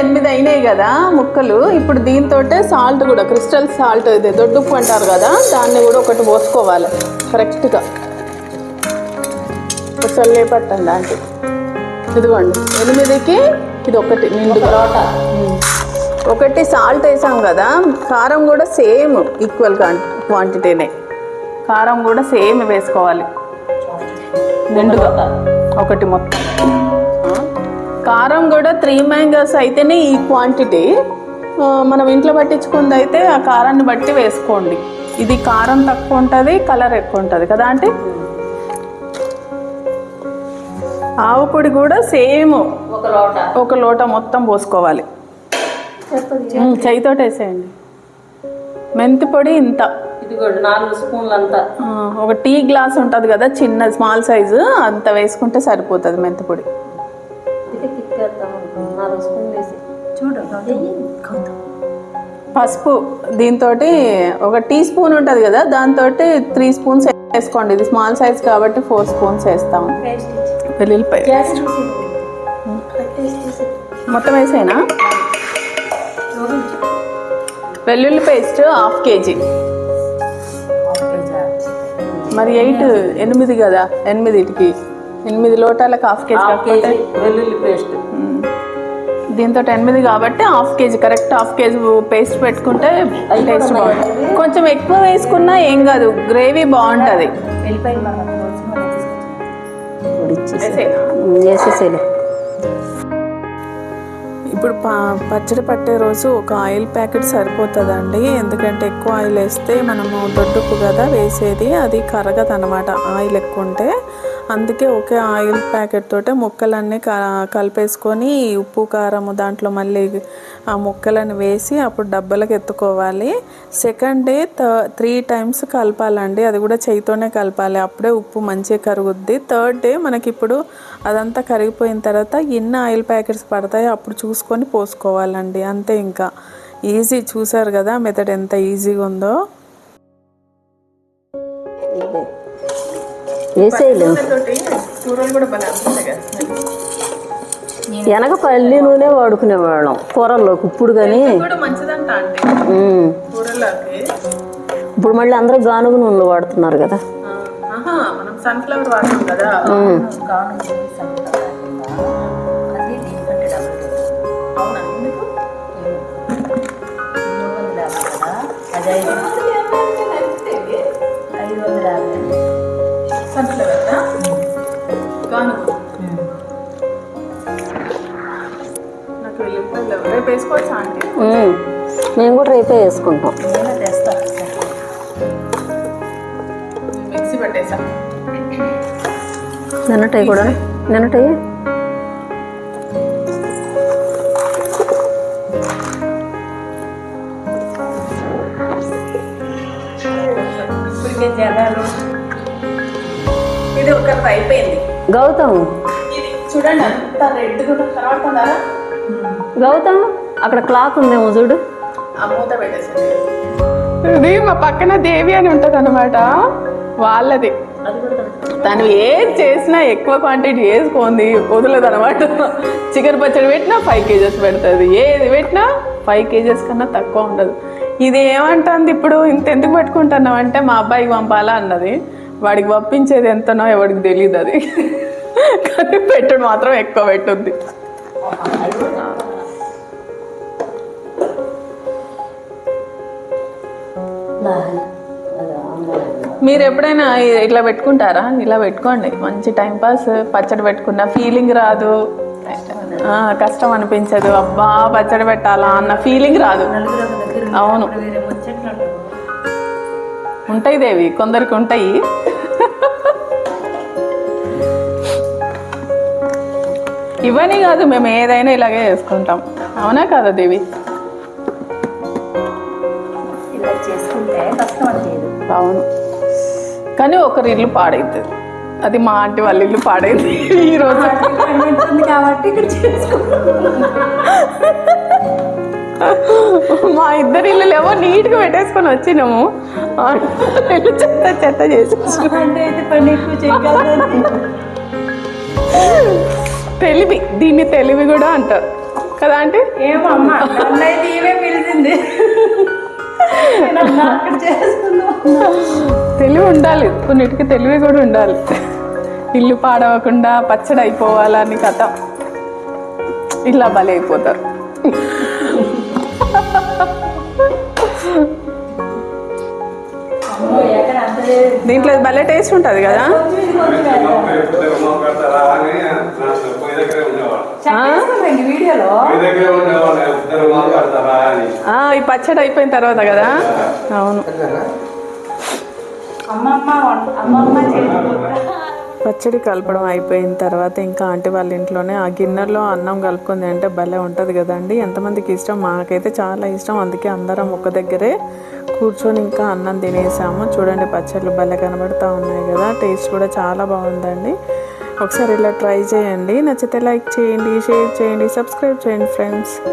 ఎనిమిది అయినాయి కదా ముక్కలు. ఇప్పుడు దీంతో సాల్ట్ కూడా క్రిస్టల్ సాల్ట్ ఇది దొడ్డుప్పు అంటారు కదా దాన్ని కూడా ఒకటి పోసుకోవాలి కరెక్ట్గా చల్లే పట్టండి దాంట్లో. ఇదిగోండి ఎనిమిదికి ఇది ఒకటి నిండుగా ఒకటి సాల్ట్ వేసాం కదా కారం కూడా సేమ్ ఈక్వల్ క్వాంటిటీనే కారం కూడా సేమ్ వేసుకోవాలి. నిండుగా ఒకటి మొత్తం. కారం కూడా త్రీ మ్యాంగోస్ అయితేనే ఈ క్వాంటిటీ మనం ఇంట్లో పట్టించుకుంది అయితే ఆ కారాన్ని బట్టి వేసుకోండి. ఇది కారం తక్కువ ఉంటుంది కలర్ ఎక్కువ ఉంటుంది కదా అంటే ఆవు పొడి కూడా సేమ్ ఒక లోట. ఒక లోట మొత్తం పోసుకోవాలి. ఉమ్, చేయితోటి వేసేయండి. మెంతి పొడి ఇంత. నాలుగు స్పూన్లు అంతా ఒక టీ గ్లాస్ ఉంటుంది కదా చిన్న స్మాల్ సైజు అంత వేసుకుంటే సరిపోతుంది మెంతి పొడి. వేసి చూడు పసుపు దీంతో ఒక టీ స్పూన్ ఉంటుంది కదా దాంతో త్రీ స్పూన్స్ వేసుకోండి. ఇది స్మాల్ సైజ్ కాబట్టి ఫోర్ స్పూన్స్ వేస్తాము వెల్లుల్లిపాయ. మొత్తం వేసేనా? వెల్లుల్లి పేస్ట్ హాఫ్ కేజీ. మరి ఎయిట్ ఎనిమిది కదా ఎనిమిదిటికి ఎనిమిది లోటాలకు హాఫ్ కేజీ వెల్లుల్లి పేస్ట్. దీంతో ఎనిమిది కాబట్టి half KG correct half KG paste పెట్టుకుంటే టేస్ట్ బాగుంటుంది. కొంచెం ఎక్కువ వేసుకున్నా ఏం కాదు గ్రేవీ బాగుంటుంది. ఇప్పుడు ప పచ్చడి పట్టే రోజు ఒక ఆయిల్ ప్యాకెట్ సరిపోతుందండి. ఎందుకంటే ఎక్కువ ఆయిల్ వేస్తే మనము దొడ్డుప్పు కదా వేసేది. అది కరగదు అనమాట ఆయిల్ ఎక్కువ ఉంటే. అందుకే ఒకే ఆయిల్ ప్యాకెట్ తోటే ముక్కలన్నీ క కలిపేసుకొని ఉప్పు కారము దాంట్లో మళ్ళీ ఆ ముక్కలను వేసి అప్పుడు డబ్బలకు ఎత్తుకోవాలి. సెకండ్ డే త త్రీ టైమ్స్ కలపాలండి. అది కూడా చేయితోనే కలపాలి. అప్పుడే ఉప్పు మంచిగా కరుగుద్ది. థర్డ్ డే మనకి ఇప్పుడు అదంతా కరిగిపోయిన తర్వాత ఎన్ని ఆయిల్ ప్యాకెట్స్ పడతాయి అప్పుడు చూసుకొని పోసుకోవాలండి. అంతే ఇంకా. ఈజీ చూసారు కదా మెథడ్ ఎంత ఈజీగా ఉందో. వెనక పల్లి నూనె వాడుకునేవాళ్ళం కూరల్లోకి. ఇప్పుడు కానీ ఇప్పుడు మళ్ళీ అందరూ గానుగ నూనెలు వాడుతున్నారు కదా. ఆహా మనం సన్ఫ్లవర్ వాడతాం కదా. అవునా ఎందుకు? సన్ఫ్లవర్ అంటే మేము. కూడా రేపే వేసుకుంటాం మిక్సీ పట్టేసా. నిన్నటవి కూడా? జనాలు ఇది ఒకటి అయిపోయింది. గౌతమ్. ఇది చూడండి అంత రెడ్ గౌతమ్. అక్కడ క్లాక్ ఉందేమో చూడు. ఇది మా పక్కన దేవి అని ఉంటుంది అనమాట వాళ్ళది తను ఏది చేసినా ఎక్కువ క్వాంటిటీ వేసుకోంది వదలదు అనమాట చికెన్ పచ్చడి పెట్టినా ఫైవ్ కేజెస్ పెడుతుంది. ఏది పెట్టినా ఫైవ్ కేజెస్ కన్నా తక్కువ ఉండదు. ఇది ఏమంటుంది ఇప్పుడు? ఇంత ఎందుకు పెట్టుకుంటున్నావు అంటే మా అబ్బాయికి పంపాలా అన్నది. వాడికి పంపించేది ఎంతనో ఎవడికి తెలియదు అది. కానీ పెట్టుడు మాత్రం ఎక్కువ పెట్టుద్ది. మీరు ఎప్పుడైనా ఇట్లా పెట్టుకుంటారా? ఇలా పెట్టుకోండి. మంచి టైం పాస్ పచ్చడి పెట్టుకున్న ఫీలింగ్ రాదు. కష్టం అనిపించదు. అబ్బా పచ్చడి పెట్టాలా అన్న ఫీలింగ్ రాదు. అవును. ఉంటాయి దేవి కొందరికి ఉంటాయి. ఇవన్నీ కాదు మేము ఏదైనా ఇలాగే చేసుకుంటాం. అవునా కాదా దేవి? చేసుకుంటే కష్టం అనిపించదు అవును. కానీ ఒకరి ఇల్లు పాడైతుంది. అది మా ఆంటీ వాళ్ళ ఇల్లు పాడైంది ఈ రోజు. ఉంటుంది కాబట్టి ఇక్కడ మా ఇద్దరి ఇల్లు ఏమో నీట్గా పెట్టేసుకొని వచ్చినాము. చెత్త చెత్త చేసేసి. చేయగలదు తెలివి దీన్ని తెలివి కూడా అంటారు. కదా అంటే ఏమో అమ్మ పిలిచింది. తెలివి ఉండాలి. కొన్నిటికి తెలివి కూడా ఉండాలి. ఇల్లు పాడవకుండా పచ్చడి అయిపోవాలని కథ. ఇలా బలైపోతారు. దీంట్లో భలే టేస్ట్ ఉంటుంది కదా? చెప్పేసుకోండి వీడియోలో. ఆ, ఈ పచ్చడి అయిపోయిన తర్వాత కదా? అవును. అమ్మమ్మ అమ్మమ్మ పచ్చడి కలపడం అయిపోయిన తర్వాత ఇంకా ఆంటీ వాళ్ళ ఇంట్లోనే ఆ గిన్నెలో అన్నం కలుపుకుంది అంటే భలే ఉంటుంది కదండి. ఎంతమందికి ఇష్టం? మాకైతే చాలా ఇష్టం. అందుకే అందరం ఒక దగ్గరే కూర్చొని ఇంకా అన్నం తినేసాము. చూడండి పచ్చళ్ళు భలే కనబడుతూ ఉన్నాయి కదా. టేస్ట్ కూడా చాలా బాగుందండి. ఒకసారి ఇలా ట్రై చేయండి. నచ్చితే లైక్ చేయండి షేర్ చేయండి సబ్స్క్రైబ్ చేయండి ఫ్రెండ్స్.